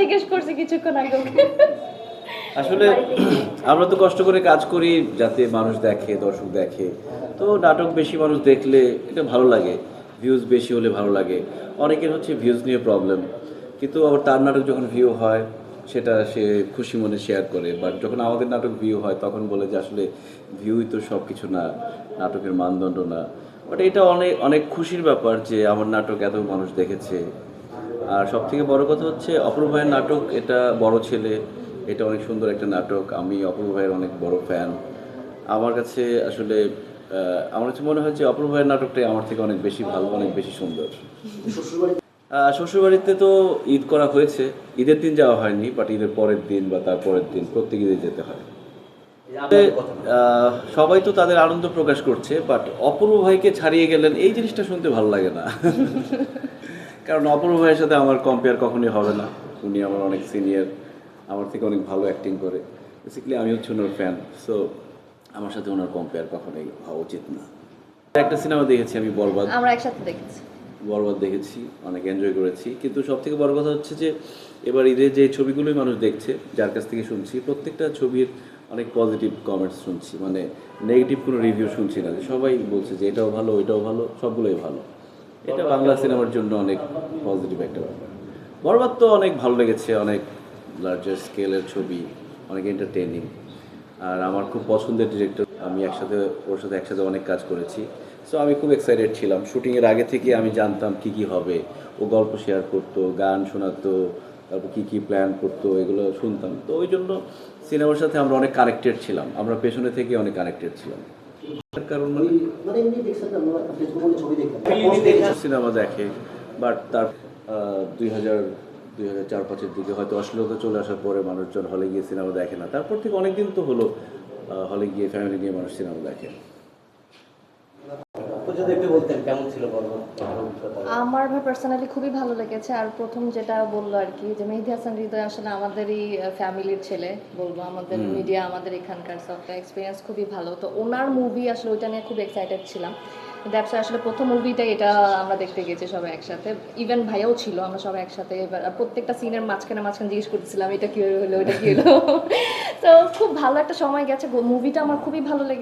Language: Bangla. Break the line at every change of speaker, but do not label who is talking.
জিজ্ঞেস করছি কিছুক্ষণ আগে।
আসলে আমরা তো কষ্ট করে কাজ করি যাতে মানুষ দেখে, দর্শক দেখে। তো নাটক বেশি মানুষ দেখলে এটা ভালো লাগে ভিউজ বেশি হলে ভালো লাগে। অনেকের হচ্ছে ভিউজ নিয়ে প্রবলেম কিন্তু আবার তার নাটক যখন ভিউ হয়, সেটা সে খুশি মনে শেয়ার করে। বাট যখন আমাদের নাটক ভিউ হয়, তখন বলে যে আসলে ভিউই তো সব কিছু না, নাটকের মানদণ্ড না। বাট এটা অনেক অনেক খুশির ব্যাপার যে আমার নাটক এত মানুষ দেখেছে। আর সব থেকে বড় কথা হচ্ছে অপূর্ব ভাইয়ের নাটক, এটা বড় ছেলে, এটা অনেক সুন্দর একটা নাটক, আমি অপূর্ব ভাইয়ের অনেক বড় ফ্যান আমার কাছে আসলে আমার কাছে মনে হয় যে অপূর্ব ভাইয়ের নাটকটাই আমার থেকে অনেক বেশি ভালো, অনেক বেশি সুন্দর। শ্বশুরবাড়িতে তো ঈদ করা হয়েছে, ঈদের দিন যাওয়া হয়নি বাট ঈদের পরের দিন বা তার পরের দিন প্রত্যেক ঈদে যেতে হয়। সবাই তো তাদের আনন্দ প্রকাশ করছে বাট অপূর্ব ভাইকে ছাড়িয়ে গেলেন, এই জিনিসটা শুনতে ভালো লাগে না। কারণ অপূর্ব ভাইয়ের সাথে আমার কম্পেয়ার কখনোই হবে না। উনি আমার অনেক সিনিয়র আমার থেকে অনেক ভালো অ্যাক্টিং করে। বেসিক্যালি আমি হচ্ছে ওনার ফ্যান সো আমার সাথে ওনার কম্পেয়ার কখনোই হওয়া উচিত না। একটা সিনেমা দেখেছি আমি বরবাদ
আমরা একসাথে দেখেছি।
বরবাদ দেখেছি অনেক এনজয় করেছি। কিন্তু সব থেকে বড় কথা হচ্ছে যে এবার ঈদের যে ছবিগুলোই মানুষ দেখছে যার কাছ থেকে শুনছি প্রত্যেকটা ছবির অনেক পজিটিভ কমেন্টস শুনছি। মানে নেগেটিভ কোনো রিভিউ শুনছি না। যে সবাই বলছে যে এটাও ভালো ওইটাও ভালো সবগুলোই ভালো। এটা বাংলা সিনেমার জন্য অনেক পজিটিভ একটা ব্যাপার। বরবাদ তো অনেক ভালো লেগেছে অনেক লার্জার স্কেলের ছবি অনেক এন্টারটেনিং আর আমার খুব পছন্দের ডিরেক্টর আমি একসাথে ওর সাথে একসাথে অনেক কাজ করেছি। সো আমি খুব এক্সাইটেড ছিলাম। শুটিংয়ের আগে থেকে আমি জানতাম কি কি হবে। ও গল্প শেয়ার করতো গান শোনাতো তারপর কী কী প্ল্যান করতো এগুলো শুনতাম। তো ওই জন্য সিনেমার সাথে আমরা অনেক কানেক্টেড ছিলাম। আমরা পেছনে থেকে অনেক কানেক্টেড ছিলাম। কারণ মানে
মানে এমনি দেখছেন না আমরা ফেসবুকে অনেক ছবি দেখলাম।
সিনেমা দেখে বাট তার দুই হাজার দুই হাজার চার পাঁচের দিকে হয়তো অশ্লীলতা চলে আসার পরে মানুষজন হলে গিয়ে সিনেমা দেখে না। তারপর থেকে অনেক দিন তো হলো হলে গিয়ে ফ্যামিলি নিয়ে মানুষ সিনেমা দেখে।
আপনি যদি একটু বলতেন কেমন ছিল বলবেন
আমার ভাই পার্সোনালি খুবই ভালো লেগেছে আর প্রথম যেটা বলল আর কি যে মেহেদি হাসান হৃদয় আসলে আমাদেরই ফ্যামিলির ছেলে বলব আমাদের মিডিয়া আমাদের এখানকার সব এক্সপিরিয়েন্স খুবই ভালো। তো ওনার মুভি আসলে ওইটা নিয়ে খুব এক্সাইটেড ছিলাম। দ্যাটস আসলে প্রথম মুভিটা এটা আমরা দেখতে গেছি সবাই একসাথে। ইভেন ভাইয়াও ছিল আমরা সবাই একসাথে এবার প্রত্যেকটা সিনের মাঝখানে মাঝখানে জিজ্ঞেস করতেছিলাম এটা কি হলো? ওটা কি হলো? তো খুব ভালো একটা সময় গেছে মুভিটা আমার খুবই ভালো লেগেছে।